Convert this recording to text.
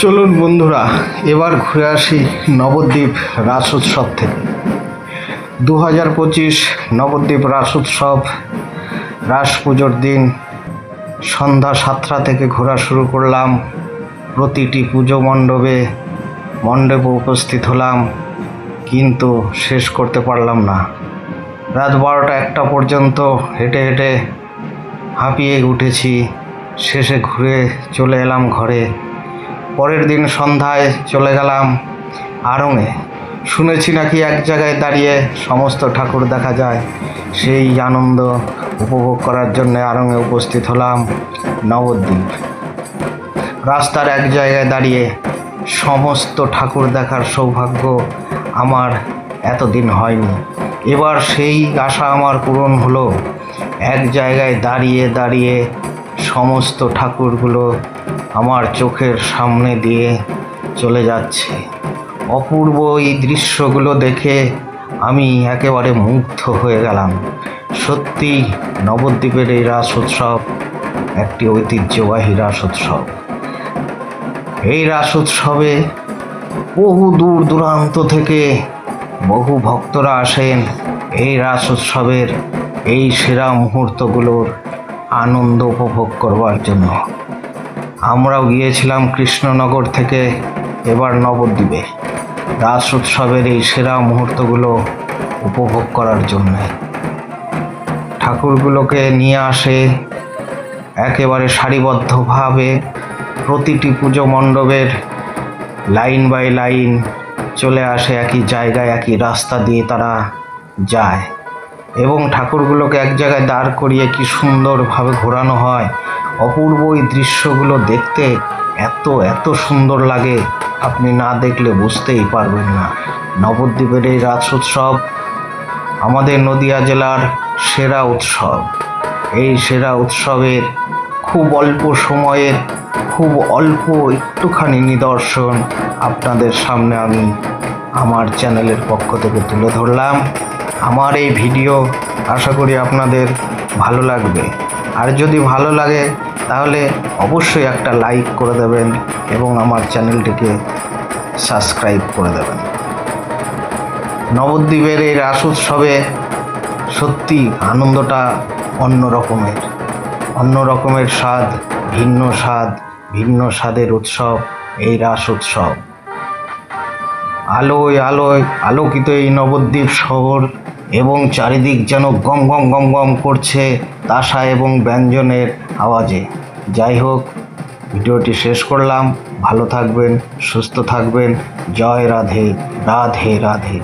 চলুন বন্ধুরা, এবার ঘুরে আসি নবদ্বীপ রাস উৎসব থেকে। দু হাজার পঁচিশ নবদ্বীপ রাস উৎসব, রাস পুজোর দিন সন্ধ্যা সাতটা থেকে ঘোরা শুরু করলাম। প্রতিটি পুজো মণ্ডপে মণ্ডপে উপস্থিত হলাম, কিন্তু শেষ করতে পারলাম না। রাত বারোটা একটা পর্যন্ত হেঁটে হেঁটে হাঁপিয়ে উঠেছি। শেষে ঘুরে চলে এলাম ঘরে। পরের দিন সন্ধ্যায় চলে গেলাম আড়ংয়ে শুনেছি নাকি এক জায়গায় দাঁড়িয়ে সমস্ত ঠাকুর দেখা যায়। সেই আনন্দ উপভোগ করার জন্য আড়ংয়ে উপস্থিত হলাম নবদ্বীপ। রাস্তার এক জায়গায় দাঁড়িয়ে সমস্ত ঠাকুর দেখার সৌভাগ্য আমার এতদিন হয়নি। এবার সেই আশা আমার পূরণ হলো। এক জায়গায় দাঁড়িয়ে দাঁড়িয়ে সমস্ত ঠাকুরগুলো আমার চোখের সামনে দিয়ে চলে যাচ্ছে। অপূর্ব এই দৃশ্যগুলো দেখে আমি একেবারে মুগ্ধ হয়ে গেলাম। সত্যি নবদ্বীপের এই রাস উৎসব একটি ঐতিহ্যবাহী রাস উৎসব। এই রাস উৎসবে বহু দূর দূরান্ত থেকে বহু ভক্তরা আসেন এই রাস উৎসবের এই সেরা মুহূর্তগুলোর আনন্দ উপভোগ করবার জন্য। আমরাও গিয়েছিলাম কৃষ্ণনগর থেকে এবার নবদ্বীপে। রাস উৎসবের এই সেরা মুহূর্তগুলো উপভোগ করার জন্যে। ঠাকুরগুলোকে নিয়ে আসে একেবারে সারিবদ্ধভাবে প্রতিটি পুজো মণ্ডপের লাইন বাই লাইন চলে আসে একই জায়গায় একই রাস্তা দিয়ে তারা যায়। এবং ঠাকুরগুলোকে এক জায়গায় দাঁড় করিয়ে কি সুন্দরভাবে ঘোরানো হয়। অপূর্ব এই দৃশ্যগুলো দেখতে এত এত সুন্দর লাগে। আপনি না দেখলে বুঝতেই পারবেন না। নবদ্বীপের এই রাস উৎসব আমাদের নদিয়া জেলার সেরা উৎসব। এই সেরা উৎসবের খুব অল্প সময়ের, খুব অল্প একটুখানি নিদর্শন আপনাদের সামনে আমি আমার চ্যানেলের পক্ষ থেকে তুলে ধরলাম। আমার এই ভিডিও আশা করি আপনাদের ভালো লাগবে। আর যদি ভালো লাগে, তাহলে অবশ্যই একটা লাইক করে দেবেন এবং আমার চ্যানেলটিকে সাবস্ক্রাইব করে দেবেন। নবদ্বীপের এই রাস উৎসবে সত্যি আনন্দটা অন্য রকমের। অন্য রকমের স্বাদ, ভিন্ন স্বাদ, ভিন্ন স্বাদের উৎসব এই রাস উৎসব। আলোয় আলোয় আলোকিত এই নবদ্বীপ শহর এবং চারিদিক যেন গম গম গম গম করছে তাসা এবং ব্যঞ্জনের আওয়াজে। যাই হোক, ভিডিওটি শেষ করলাম। ভালো থাকবেন, সুস্থ থাকবেন। জয় রাধে রাধে রাধে।